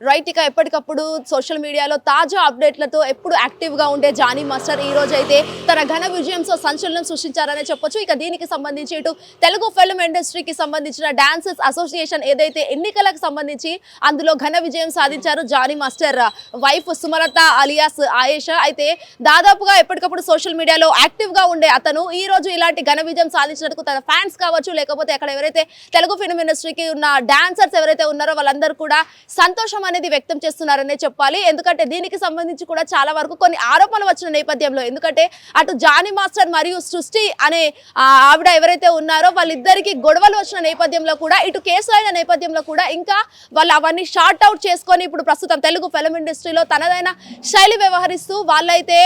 Right ఇక ఎప్పటికప్పుడు social మీడియాలో తాజా అప్డేట్లతో ఎప్పుడు యాక్టివ్గా ఉండే జానీ మాస్టర్ ఈ రోజు అయితే తన ఘన విజయంతో సంచలనం సృష్టించారనే చెప్పొచ్చు. ఇక దీనికి సంబంధించి ఇటు తెలుగు ఫిల్మ్ ఇండస్ట్రీకి సంబంధించిన డాన్సర్స్ అసోసియేషన్ ఏదైతే ఎన్నికలకు సంబంధించి అందులో ఘన విజయం సాధించారు Jani master wife Sumalatha alias Ayesha. అయితే దాదాపుగా ఎప్పటికప్పుడు సోషల్ మీడియాలో యాక్టివ్గా ఉండే అతను ఈ రోజు ఇలాంటి ఘన విజయం సాధించినందుకు తన ఫ్యాన్స్ కావచ్చు లేకపోతే అక్కడ ఎవరైతే తెలుగు ఫిల్మ్ ఇండస్ట్రీకి ఉన్న డాన్సర్స్ ఎవరైతే ఉన్నారో వాళ్ళందరూ కూడా సంతోషం అనేది వ్యక్తం చేస్తున్నారనే చెప్పాలి. ఎందుకంటే దీనికి సంబంధించి కూడా చాలా వరకు కొన్ని ఆరోపణలు వచ్చిన నేపథ్యంలో. ఎందుకంటే అటు జానీ మాస్టర్ మరియు సృష్టి అనే ఆవిడ ఎవరైతే ఉన్నారో వాళ్ళిద్దరికి గొడవలు వచ్చిన నేపథ్యంలో కూడా ఇటు కేసు అయిన నేపథ్యంలో కూడా ఇంకా వాళ్ళు అవన్నీ షార్ట్ అవుట్ చేసుకొని ఇప్పుడు ప్రస్తుతం తెలుగు ఫిలం ఇండస్ట్రీలో తనదైన శైలి వ్యవహరిస్తూ వాళ్ళైతే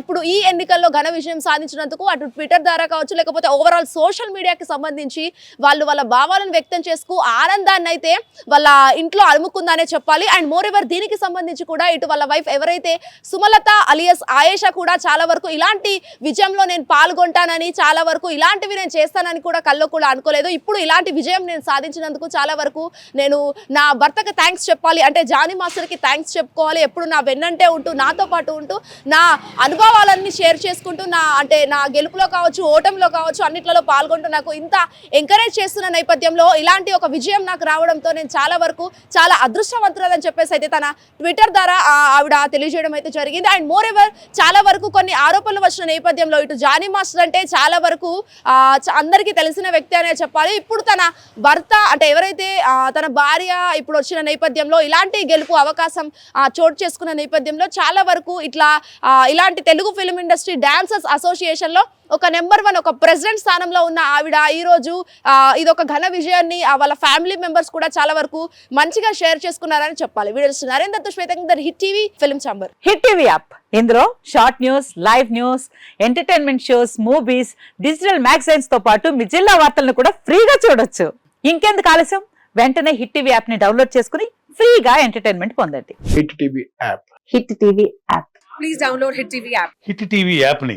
ఇప్పుడు ఈ ఎన్నికల్లో ఘన విజయం సాధించినందుకు అటు ట్విట్టర్ ద్వారా కావచ్చు లేకపోతే ఓవరాల్ సోషల్ మీడియాకి సంబంధించి వాళ్ళు వాళ్ళ భావాలను వ్యక్తం చేసుకు ఆనందాన్ని అయితే వాళ్ళ ఇంట్లో అలుముకుందనే చెప్పాలి. అండ్ మోర్ ఎవర్ దీనికి సంబంధించి కూడా ఇటు వాళ్ళ వైఫ్ ఎవరైతే సుమలత అలియస్ ఆయేషా కూడా చాలా వరకు ఇలాంటి విజయంలో నేను పాల్గొంటానని చాలా వరకు ఇలాంటివి నేను చేస్తానని కూడా కల్లో కూడా అనుకోలేదు. ఇప్పుడు ఇలాంటి విజయం నేను సాధించినందుకు చాలా వరకు నేను నా భర్తకి థ్యాంక్స్ చెప్పాలి. అంటే జానీ మాస్టర్కి థ్యాంక్స్ చెప్పుకోవాలి. ఎప్పుడు నా వెన్నంటే ఉంటూ నాతో పాటు ఉంటూ నా అనుభవాలన్నీ షేర్ చేసుకుంటూ నా అంటే నా గెలుపులో కావచ్చు ఓటమిలో కావచ్చు అన్నిట్లలో పాల్గొంటూ నాకు ఇంత ఎంకరేజ్ చేస్తున్న నేపథ్యంలో ఇలాంటి ఒక విజయం నాకు రావడంతో నేను చాలా వరకు చాలా అని చెప్పేసి అయితే తన ట్విట్టర్ ద్వారా ఆవిడ తెలియజేయడం అయితే జరిగింది. అండ్ మోర్ ఎవర్ చాలా వరకు కొన్ని ఆరోపణలు వచ్చిన నేపథ్యంలో ఇటు జానీ మాస్టర్ అంటే చాలా వరకు అందరికీ తెలిసిన వ్యక్తి అనే చెప్పాలి. ఇప్పుడు తన భర్త అంటే ఎవరైతే తన భార్య ఇప్పుడు వచ్చిన నేపథ్యంలో ఇలాంటి గెలుపు అవకాశం చోటు చేసుకున్న నేపథ్యంలో చాలా వరకు ఇట్లా ఇలాంటి తెలుగు ఫిల్మ్ ఇండస్ట్రీ డాన్సర్స్ అసోసియేషన్లో ఒక నెంబర్ వన్ ఒక ప్రెసిడెంట్ స్థానంలో ఉన్న ఆవిడ ఈ రోజు ఆ, ఇది ఒక ఘన విజయాన్ని వాళ్ళ ఫ్యామిలీ మెంబర్స్ కూడా చాలా వరకు మంచిగా షేర్ చేసుకున్నారని చెప్పాలి. Videos Narender శ్వేతందర్ Hit TV film chamber. Hit TV app. ఇందులో short news live news entertainment shows movies digital మ్యాగజైన్స్తో పాటు మీ జిల్లా వార్తలను కూడా ఫ్రీగా చూడొచ్చు. ఇంకెందుకు ఆలస్యం? వెంటనే హిట్ టీవీ యాప్ని డౌన్లోడ్ చేసుకుని ఫ్రీగా ఎంటర్టైన్మెంట్ పొందండి. Hit TV app. Hit TV app. Please download Hit TV app. Hit TV యాప్ని